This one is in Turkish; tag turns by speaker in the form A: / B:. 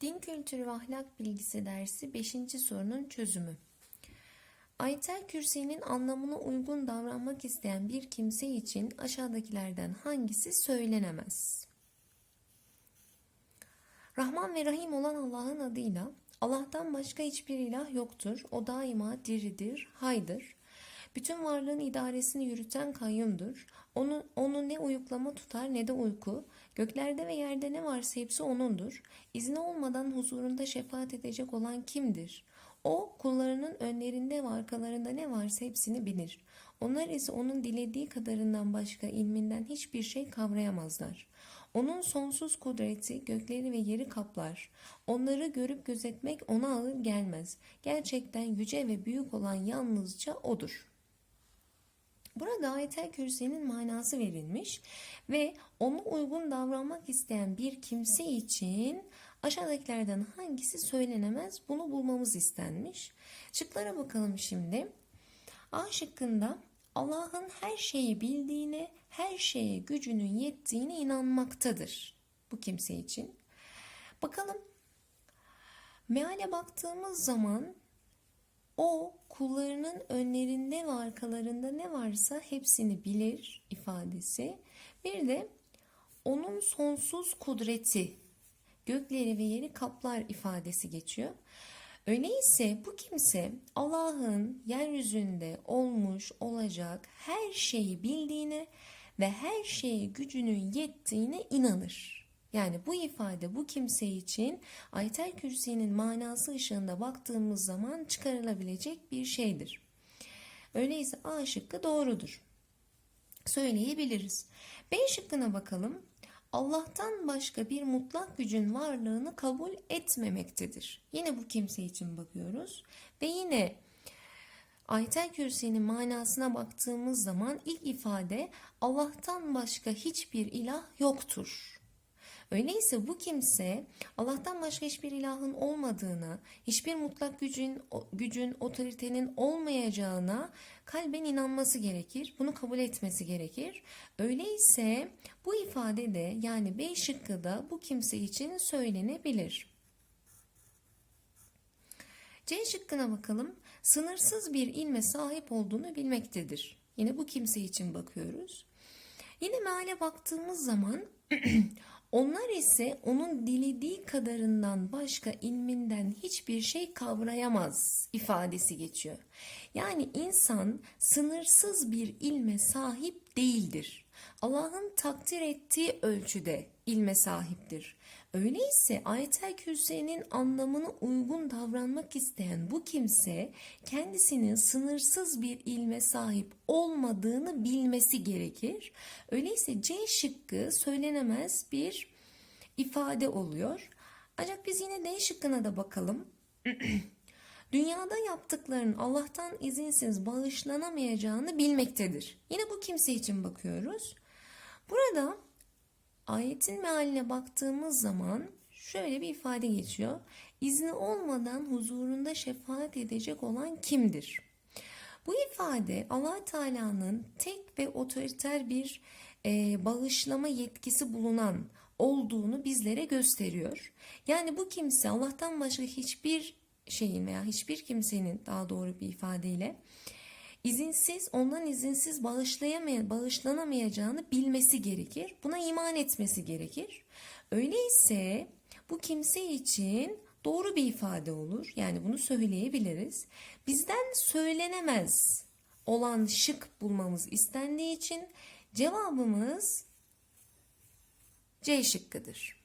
A: Din kültürü ve ahlak bilgisi dersi 5. sorunun çözümü. Ayetel Kürsi'nin anlamına uygun davranmak isteyen bir kimse için aşağıdakilerden hangisi söylenemez? Rahman ve Rahim olan Allah'ın adıyla Allah'tan başka hiçbir ilah yoktur. O daima diridir, haydır. Bütün varlığın idaresini yürüten kayyumdur. Onu, onu ne uyuklama tutar ne de uyku. Göklerde ve yerde ne varsa hepsi O'nundur. İzni olmadan huzurunda şefaat edecek olan kimdir? O kullarının önlerinde ve arkalarında ne varsa hepsini bilir. Onlar ise onun dilediği kadarından başka ilminden hiçbir şey kavrayamazlar. Onun sonsuz kudreti gökleri ve yeri kaplar. Onları görüp gözetmek ona ağır gelmez. Gerçekten yüce ve büyük olan yalnızca O'dur. Burada ayetel kürsinin manası verilmiş ve ona uygun davranmak isteyen bir kimse için aşağıdakilerden hangisi söylenemez bunu bulmamız istenmiş. Şıklara bakalım şimdi. A şıkkında Allah'ın her şeyi bildiğine, her şeye gücünün yettiğine inanmaktadır bu kimse için. Bakalım meale baktığımız zaman o kullarının önlerinde ve arkalarında ne varsa hepsini bilir ifadesi. Bir de onun sonsuz kudreti gökleri ve yeri kaplar ifadesi geçiyor. Öyleyse bu kimse Allah'ın yeryüzünde olmuş olacak her şeyi bildiğine ve her şeye gücünün yettiğine inanır. Yani bu ifade bu kimse için Aytel Kürsi'nin manası ışığında baktığımız zaman çıkarılabilecek bir şeydir. Öyleyse A şıkkı doğrudur. Söyleyebiliriz. B şıkkına bakalım. Allah'tan başka bir mutlak gücün varlığını kabul etmemektedir. Yine bu kimse için bakıyoruz. Ve yine Aytel Kürsi'nin manasına baktığımız zaman ilk ifade Allah'tan başka hiçbir ilah yoktur. Öyleyse bu kimse Allah'tan başka hiçbir ilahın olmadığına, hiçbir mutlak gücün, gücün, otoritenin olmayacağına kalben inanması gerekir. Bunu kabul etmesi gerekir. Öyleyse bu ifade de yani B şıkkı da bu kimse için söylenebilir. C şıkkına bakalım. Sınırsız bir ilme sahip olduğunu bilmektedir. Yine bu kimse için bakıyoruz. Yine meale baktığımız zaman onlar ise onun dilediği kadarından başka ilminden hiçbir şey kavrayamaz ifadesi geçiyor. Yani insan sınırsız bir ilme sahip değildir. Allah'ın takdir ettiği ölçüde ilme sahiptir. Öyleyse ayetel kürsiyenin anlamına uygun davranmak isteyen bu kimse kendisinin sınırsız bir ilme sahip olmadığını bilmesi gerekir. Öyleyse C şıkkı söylenemez bir ifade oluyor. Ancak biz yine D şıkkına da bakalım. Dünyada yaptıkların Allah'tan izinsiz bağışlanamayacağını bilmektedir. Yine bu kimse için bakıyoruz. Burada Ayetin mealine baktığımız zaman şöyle bir ifade geçiyor. İzni olmadan huzurunda şefaat edecek olan kimdir? Bu ifade allah Teala'nın tek ve otoriter bir e, bağışlama yetkisi bulunan olduğunu bizlere gösteriyor. Yani bu kimse Allah'tan başka hiçbir şeyin veya hiçbir kimsenin daha doğru bir ifadeyle izinsiz, ondan izinsiz bağışlayamay bağışlanamayacağını bilmesi gerekir. Buna iman etmesi gerekir. Öyleyse bu kimse için doğru bir ifade olur. Yani bunu söyleyebiliriz. Bizden söylenemez olan şık bulmamız istendiği için cevabımız C şıkkıdır.